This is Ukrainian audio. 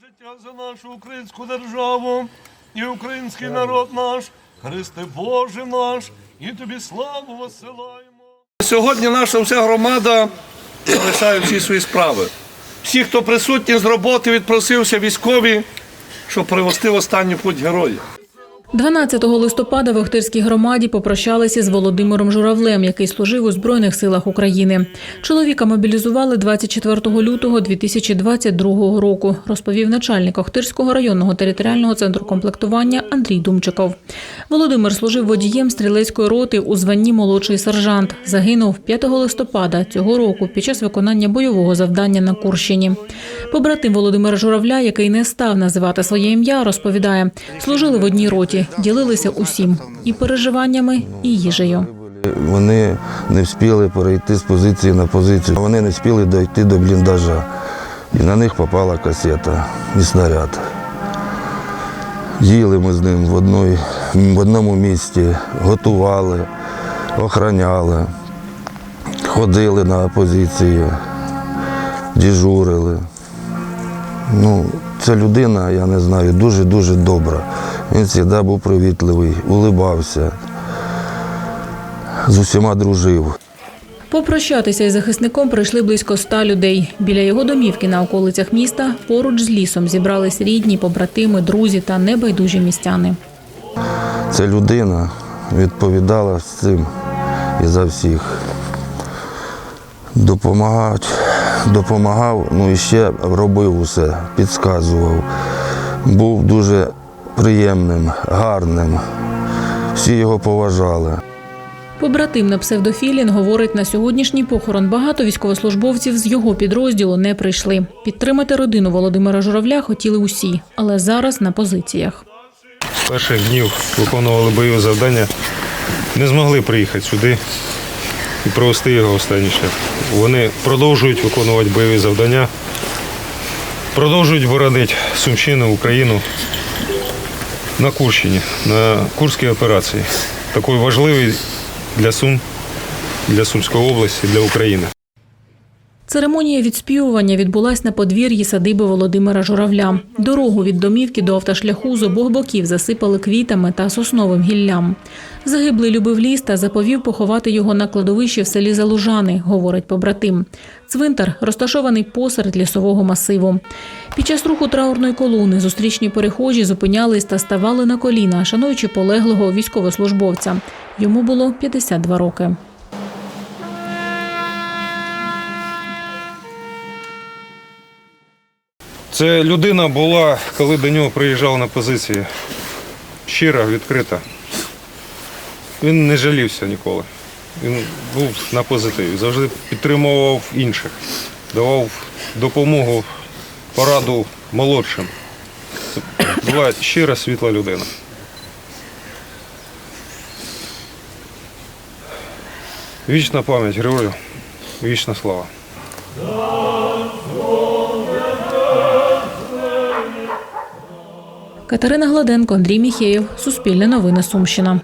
життя за нашу українську державу і український народ наш, Христе Боже наш, і тобі славу висилаємо. Сьогодні наша вся громада залишає всі свої справи. Всі, хто присутні з роботи, відпросився військові, щоб привести в останню путь героїв. 12 листопада в Охтирській громаді попрощалися з Володимиром Журавлем, який служив у Збройних силах України. Чоловіка мобілізували 24 лютого 2022 року, розповів начальник Охтирського районного територіального центру комплектування Андрій Думчиков. Володимир служив водієм стрілецької роти у званні молодший сержант. Загинув 5 листопада цього року під час виконання бойового завдання на Курщині. Побратим Володимира Журавля, який не став називати своє ім'я, розповідає, служили в одній роті, ділилися усім і переживаннями, і їжею. Вони не встигли перейти з позиції на позицію. Вони не встигли дойти до бліндажа. І на них попала касета і снаряд. Їли ми з ним в, одной, в одному місці, готували, охраняли, ходили на позиції, дежурили. Ну, ця людина, я не знаю, дуже-дуже добра. Він завжди був привітливий, улибався, з усіма дружив. Попрощатися із захисником прийшли близько ста людей. Біля його домівки на околицях міста поруч з лісом зібрались рідні, побратими, друзі та небайдужі містяни. Ця людина відповідала з цим і за всіх. Допомагав, допомагав, ну і ще робив усе, підказував. Був дуже приємним, гарним. Всі його поважали. Побратим на псевдофілін говорить, на сьогоднішній похорон багато військовослужбовців з його підрозділу не прийшли. Підтримати родину Володимира Журавля хотіли усі, але зараз на позиціях. З перших днів виконували бойові завдання, не змогли приїхати сюди і провести його останній шлях. Вони продовжують виконувати бойові завдання, продовжують боронити Сумщину, Україну на Курщині, на Курській операції. Такий важливий для Сум, для Сумської області, для України. Церемонія відспівування відбулась на подвір'ї садиби Володимира Журавля. Дорогу від домівки до автошляху з обох боків засипали квітами та сосновим гіллям. Загиблий любив ліс та заповів поховати його на кладовищі в селі Залужани, говорить побратим. Цвинтар розташований посеред лісового масиву. Під час руху траурної колони зустрічні перехожі зупинялись та ставали на коліна, шануючи полеглого військовослужбовця. Йому було 52 роки. Це людина була, коли до нього приїжджав на позиції. Щира, відкрита. Він не жалівся ніколи. Він був на позитиві, завжди підтримував інших, давав допомогу, пораду молодшим. Це була щира, світла людина. Вічна пам'ять герою, вічна слава. Катерина Гладенко, Андрій Міхеєв, Суспільне новини Сумщина.